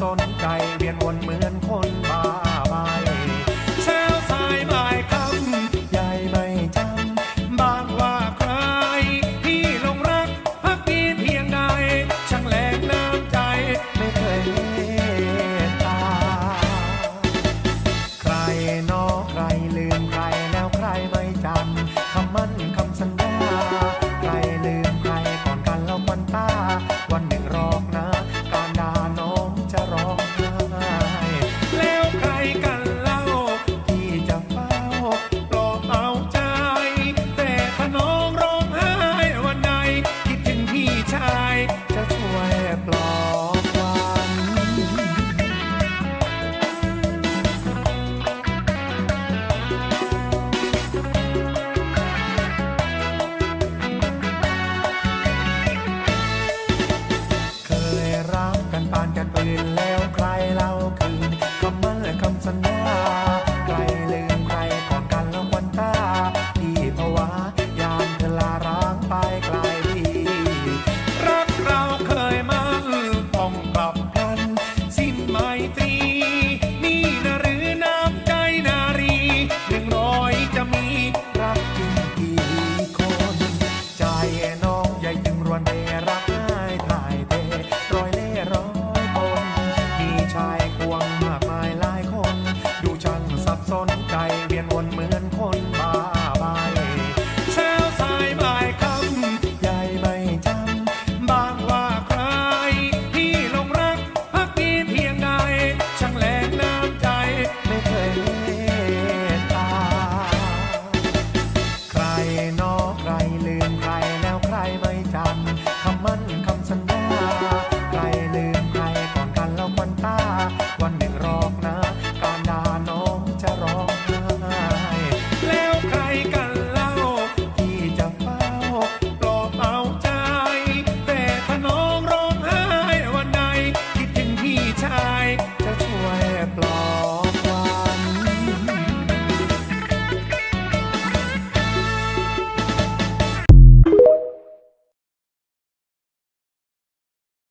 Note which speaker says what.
Speaker 1: สนใจเวียนวนเหมือนคนบ้าใบแซวสายหมายคำใหญ่ไม่จำบางว่าใคร พี่ลงรักพักดีเพียงใดช่างแหลกน้ำใจไม่เคยเมตตา ใครนอใครลืมใครแล้วใครไม่จำคำมั่น สนใจเวียนวนเหมือน